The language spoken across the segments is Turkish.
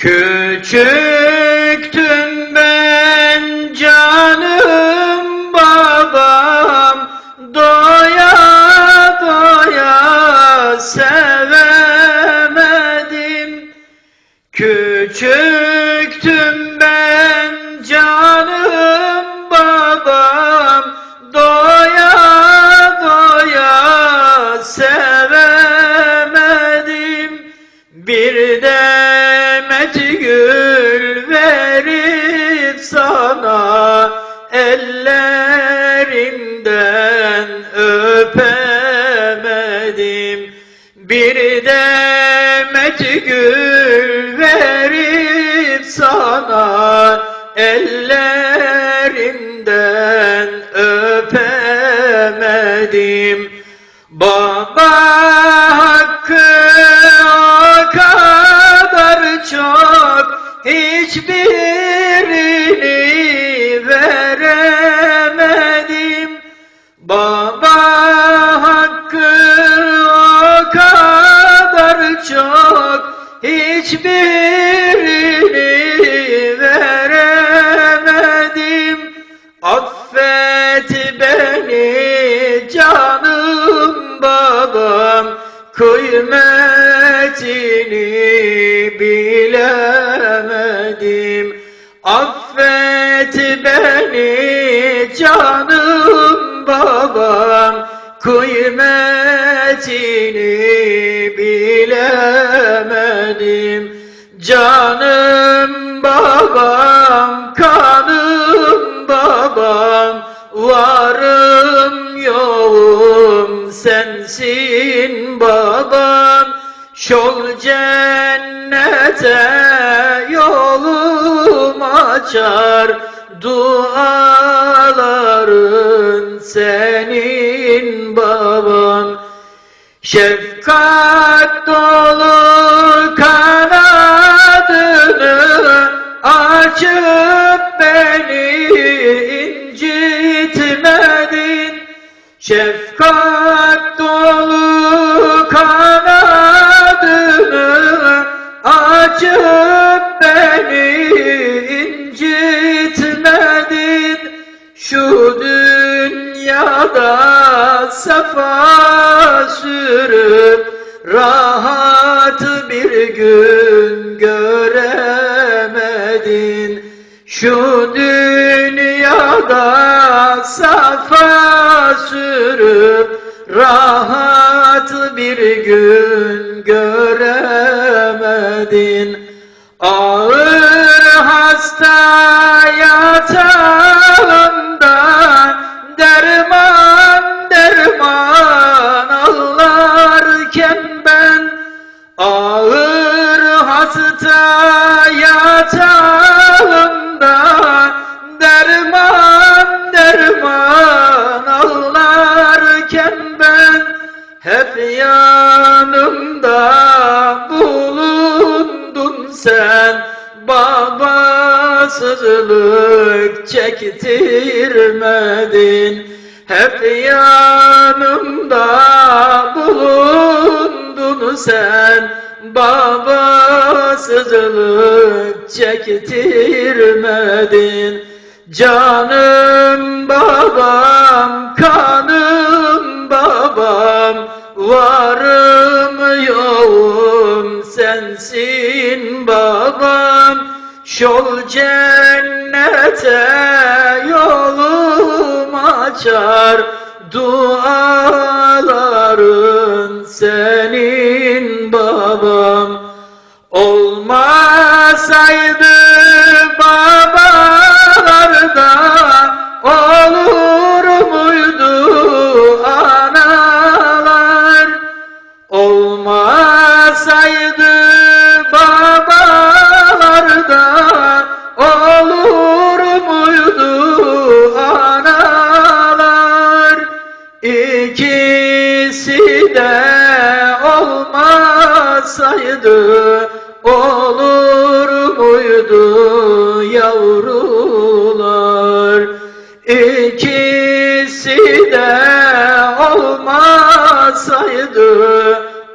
Küçüktüm ellerinden öpemedim. Bir demet gül verip sana ellerinden öpemedim. Çok hiçbirini veremedim. Affet beni canım babam kıymetini bilemedim. Affet beni canım babam kıymetini bilemedim. Canım babam, kanım babam, varım yoğum sensin babam. Şol cennete yolum açar, duaların Şefkat dolu kanadını açıp beni incitmedin. Şefkat dünyada sefa sürüp rahat bir gün göremedin. Şu dünyada safa sürüp rahat bir gün göremedin. Ağır yanımda bulundun sen. Babasızlık çektirmedin. Hep yanımda bulundun sen. Babasızlık çektirmedin. Canım babam kanım babam. Varım sensin babam şol cennete yolum açar. Duaların senin babam olmasaydı babalarda olur muydu analar? Olmasaydı de olmasaydı olur muydu yavrular? İkisi de olmasaydı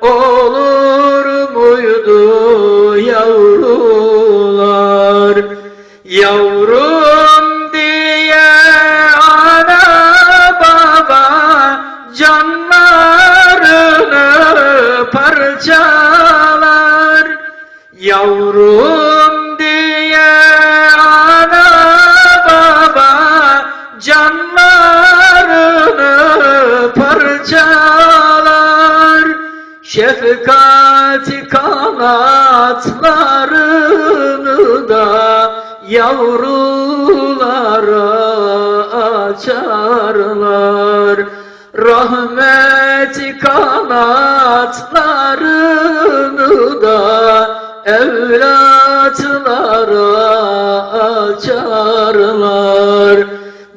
olur muydu yavrular Yavrum Şefkati kanatlarını da yavrulara açarlar. Rahmeti kanatlarını da evlatlara açarlar.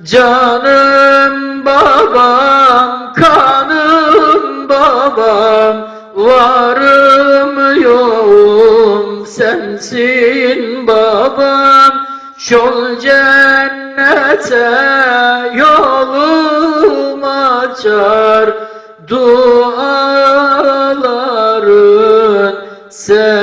Canım babam, kanım babam sensin babam Şol cennete yolum açar Duaların senin